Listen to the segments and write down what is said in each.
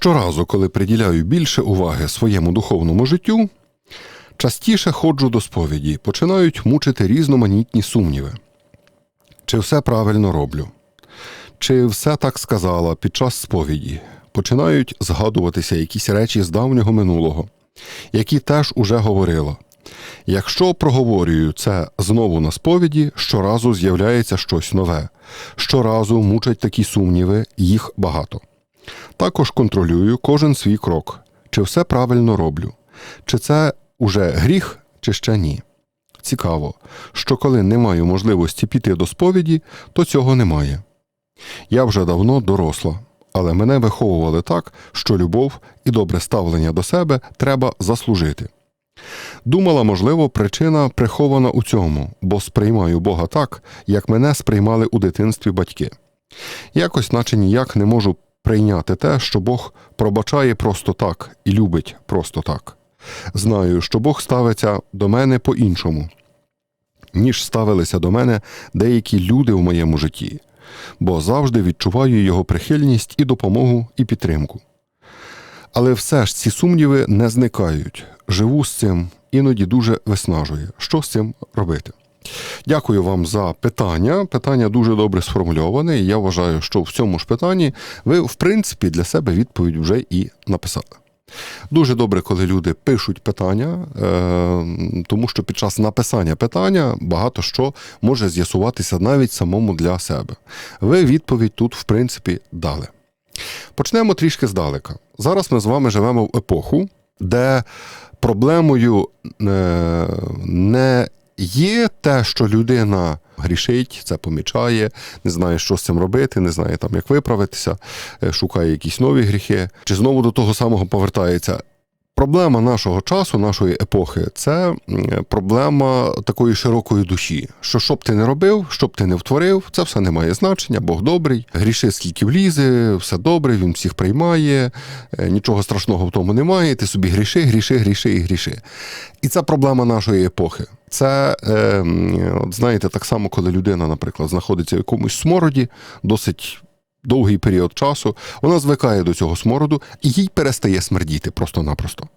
Щоразу, коли приділяю більше уваги своєму духовному життю, частіше ходжу до сповіді, починають мучити різноманітні сумніви. Чи все правильно роблю? Чи все так сказала під час сповіді? Починають згадуватися якісь речі з давнього минулого, які теж уже говорила. Якщо проговорюю це знову на сповіді, щоразу з'являється щось нове. Щоразу мучать такі сумніви, їх багато. Також контролюю кожен свій крок, чи все правильно роблю, чи це уже гріх, чи ще ні. Цікаво, що коли не маю можливості піти до сповіді, то цього немає. Я вже давно доросла, але мене виховували так, що любов і добре ставлення до себе треба заслужити. Думала, можливо, причина прихована у цьому, бо сприймаю Бога так, як мене сприймали у дитинстві батьки. Якось, наче ніяк не можу прийняти те, що Бог пробачає просто так і любить просто так. Знаю, що Бог ставиться до мене по-іншому, ніж ставилися до мене деякі люди в моєму житті, бо завжди відчуваю його прихильність і допомогу і підтримку. Але все ж ці сумніви не зникають. Живу з цим, іноді дуже виснажує. Що з цим робити? Дякую вам за питання. Питання дуже добре сформульоване. і Я вважаю, що в цьому ж питанні ви, в принципі, для себе відповідь вже і написали. Дуже добре, коли люди пишуть питання, е, тому що під час написання питання багато що може з'ясуватися навіть самому для себе. Ви відповідь тут, в принципі, дали. Почнемо трішки здалека. Зараз ми з вами живемо в епоху, де проблемою е, не є те, що людина грішить, це помічає, не знає, що з цим робити, не знає там, як виправитися, е, шукає якісь нові гріхи, чи знову до того самого повертається. Проблема нашого часу, нашої епохи, це проблема такої широкої душі. Що що б ти не робив, що б ти не втворив, це все не має значення, Бог добрий, гріши скільки влізе, все добре, він всіх приймає, е, нічого страшного в тому немає. Ти собі гріши, гріши, гріши і гріши. І це проблема нашої епохи. Це, е, от знаєте, так само, коли людина, наприклад, знаходиться в якомусь смороді, досить довгий період часу, вона звикає до цього смороду і їй перестає смердіти просто-напросто.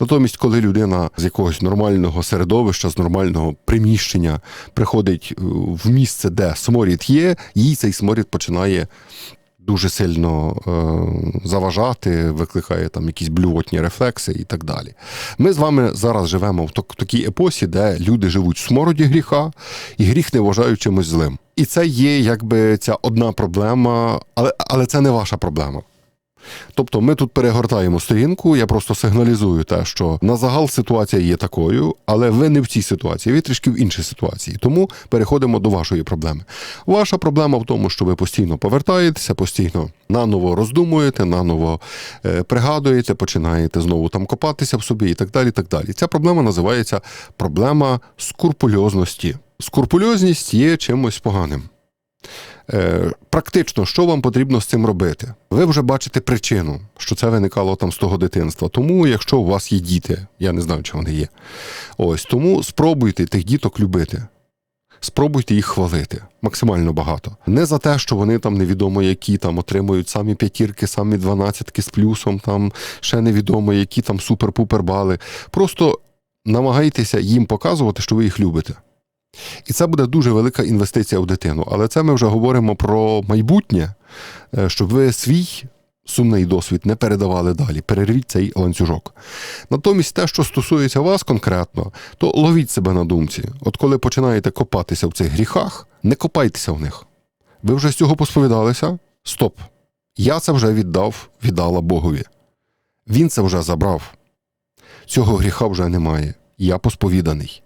Натомість, коли людина з якогось нормального середовища, з нормального приміщення приходить е, в місце, де сморід є, їй цей сморід починає дуже сильно е, заважати, викликає там якісь блювотні рефлекси і так далі. Ми з вами зараз живемо в такій епосі, де люди живуть в смороді гріха, і гріх не вважають чимось злим. І це є якби ця одна проблема, але, але це не ваша проблема. Тобто ми тут перегортаємо сторінку, я просто сигналізую те, що на загал ситуація є такою, але ви не в цій ситуації, ви трішки в іншій ситуації. Тому переходимо до вашої проблеми. Ваша проблема в тому, що ви постійно повертаєтеся, постійно наново роздумуєте, наново е, пригадуєте, починаєте знову там копатися в собі і так далі. так далі. Ця проблема називається проблема скурпульозності. Скурпульозність є чимось поганим. Е, практично, що вам потрібно з цим робити? Ви вже бачите причину, що це виникало там з того дитинства. Тому, якщо у вас є діти, я не знаю, чи вони є. Ось тому спробуйте тих діток любити. Спробуйте їх хвалити максимально багато. Не за те, що вони там невідомо які там отримують самі п'ятірки, самі дванадцятки з плюсом, там ще невідомо, які там супер-пупер бали. Просто намагайтеся їм показувати, що ви їх любите. І це буде дуже велика інвестиція в дитину. Але це ми вже говоримо про майбутнє, е, щоб ви свій сумний досвід не передавали далі. Перервіть цей ланцюжок. Натомість, те, що стосується вас конкретно, то ловіть себе на думці. От коли починаєте копатися в цих гріхах, не копайтеся в них. Ви вже з цього посповідалися? Стоп. Я це вже віддав, віддала Богові. Він це вже забрав. Цього гріха вже немає. Я посповіданий.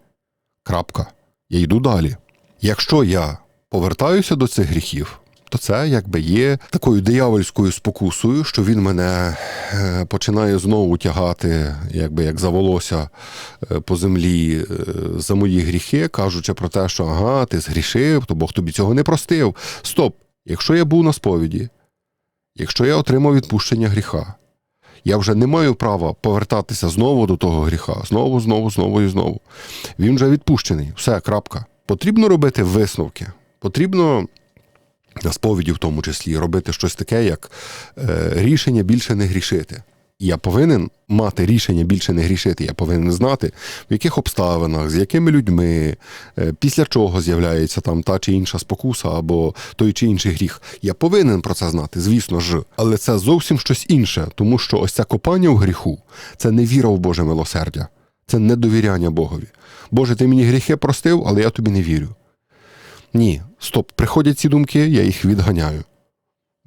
Крапка я йду далі. Якщо я повертаюся до цих гріхів, то це якби є такою диявольською спокусою, що він мене е, починає знову тягати, якби як за волосся е, по землі е, за мої гріхи, кажучи про те, що ага, ти згрішив, то Бог тобі цього не простив. Стоп! Якщо я був на сповіді, якщо я отримав відпущення гріха, я вже не маю права повертатися знову до того гріха, знову, знову, знову і знову. Він вже відпущений. Все, крапка. Потрібно робити висновки. Потрібно на сповіді, в тому числі, робити щось таке, як е, рішення більше не грішити. Я повинен мати рішення більше не грішити. Я повинен знати, в яких обставинах, з якими людьми, е, після чого з'являється там та чи інша спокуса або той чи інший гріх. Я повинен про це знати, звісно ж. Але це зовсім щось інше, тому що ось це копання в гріху це не віра в Боже милосердя, це недовіряння Богові. Боже, ти мені гріхи простив, але я тобі не вірю. Ні, стоп, приходять ці думки, я їх відганяю.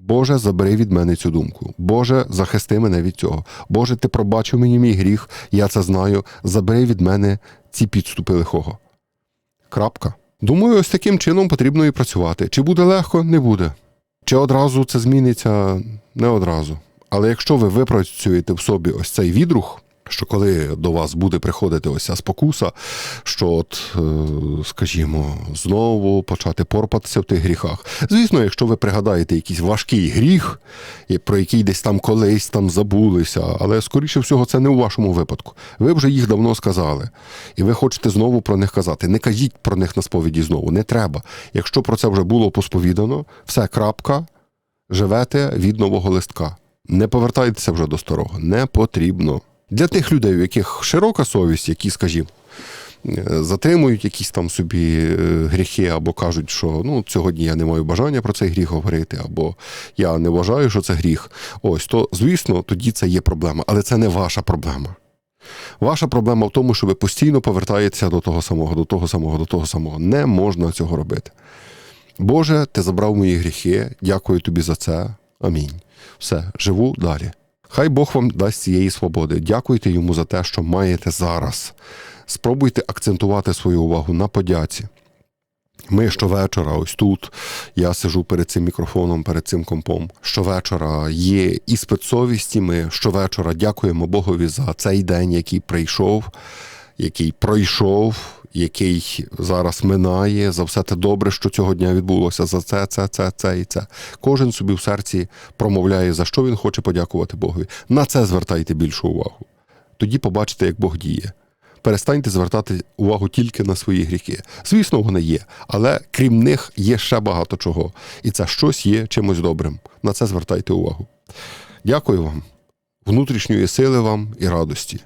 Боже, забери від мене цю думку. Боже, захисти мене від цього. Боже, ти пробачив мені мій гріх, я це знаю. Забери від мене ці підступи лихого. Крапка. Думаю, ось таким чином потрібно і працювати. Чи буде легко, не буде. Чи одразу це зміниться, не одразу. Але якщо ви випрацюєте в собі ось цей відрух, що коли до вас буде приходити ось ця спокуса, що от, е, скажімо, знову почати порпатися в тих гріхах. Звісно, якщо ви пригадаєте якийсь важкий гріх, про який десь там колись там забулися, але скоріше всього це не у вашому випадку. Ви вже їх давно сказали, і ви хочете знову про них казати. Не кажіть про них на сповіді знову, не треба. Якщо про це вже було посповідано, все крапка, живете від нового листка. Не повертайтеся вже до старого, не потрібно. Для тих людей, у яких широка совість, які, скажімо, е, затримують якісь там собі е, гріхи, або кажуть, що ну сьогодні я не маю бажання про цей гріх говорити, або я не вважаю, що це гріх. Ось то, звісно, тоді це є проблема, але це не ваша проблема. Ваша проблема в тому, що ви постійно повертаєтеся до того самого, до того самого, до того самого. Не можна цього робити. Боже, ти забрав мої гріхи, дякую тобі за це. Амінь. Все, живу далі. Хай Бог вам дасть цієї свободи. Дякуйте йому за те, що маєте зараз. Спробуйте акцентувати свою увагу на подяці. Ми щовечора, ось тут, я сижу перед цим мікрофоном, перед цим компом. Щовечора є іспит совісті. Ми щовечора дякуємо Богові за цей день, який прийшов, який пройшов, який зараз минає, за все те добре, що цього дня відбулося, за це, це, це, це і це. Кожен собі в серці промовляє, за що він хоче подякувати Богові. На це звертайте більшу увагу. Тоді побачите, як Бог діє. Перестаньте звертати увагу тільки на свої гріхи. Звісно, вони є, але крім них є ще багато чого. І це щось є чимось добрим. На це звертайте увагу. Дякую вам, внутрішньої сили вам і радості.